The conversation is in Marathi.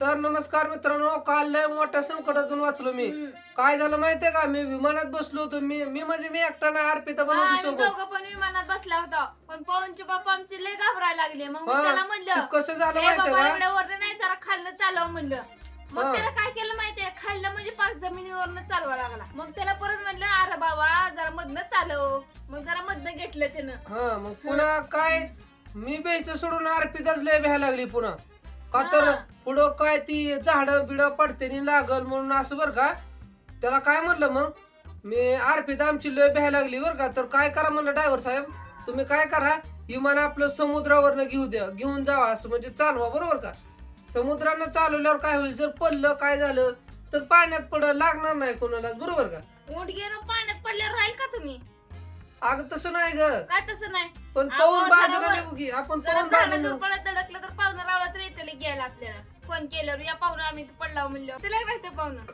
तर नमस्कार मित्रांनो काल लय मोठ्या संकटातून वाचलो मी. काय झालं माहितीये का? मी विमानात बसलो होतो. मी मी म्हणजे मी एकटा अर्पिता बनवली आम्ही सोबत दोघं पण विमानात बसला होता. पण पवनचे पप्पा आमचे लय घाबरायला लागले. मग मी हा, त्याला म्हणलं कसं झालं "ए माहितीये बाबा का? एवढ्या नाही जरा खाल्लं चालव म्हणलं. हा. मग त्याला काय केलं माहितीये? खाल्लं म्हणजे पाच जमिनीवरनं चालवा लागला. मग त्याला परत म्हणलं अरे बाबा जरा मधनं चालव. मग जरा मधनं घेतलं त्यानं. हा मग पुन्हा काय? मी बेच सोडून अर्पिताच लय भ्यायला लागली पुन्हा. का तर. पुढं काय ती झाड बिड पडतेनी लागल म्हणून असं बर का? त्याला काय म्हणलं मग? मी अर्पिता आमची लय भ्यायला लागली बर का. तर काय करा म्हणलं ड्रायव्हर साहेब? तुम्ही काय करा? विमान आपलं समुद्रावरनं घेऊ द्या. घेऊन जावा असं म्हणजे चालवा बरोबर का? समुद्रानं चालवल्यावर काय होईल? जर पडलं काय झालं? तर पाण्यात पड लागणार नाही कोणालाच. बरोबर का? पाण्यात पडल्यावर राहील का तुम्ही? अगं तसं नाही ग. काय तसं नाही? पण अहो, पाऊन बाजूला की. आपण पाऊन बाजूला. पडत तर पाहुणं रावला घ्यायला आपल्याला? फोन केल्यावर या पाहुणं आम्ही पडला म्हणलं तुला राहते पाहुणं?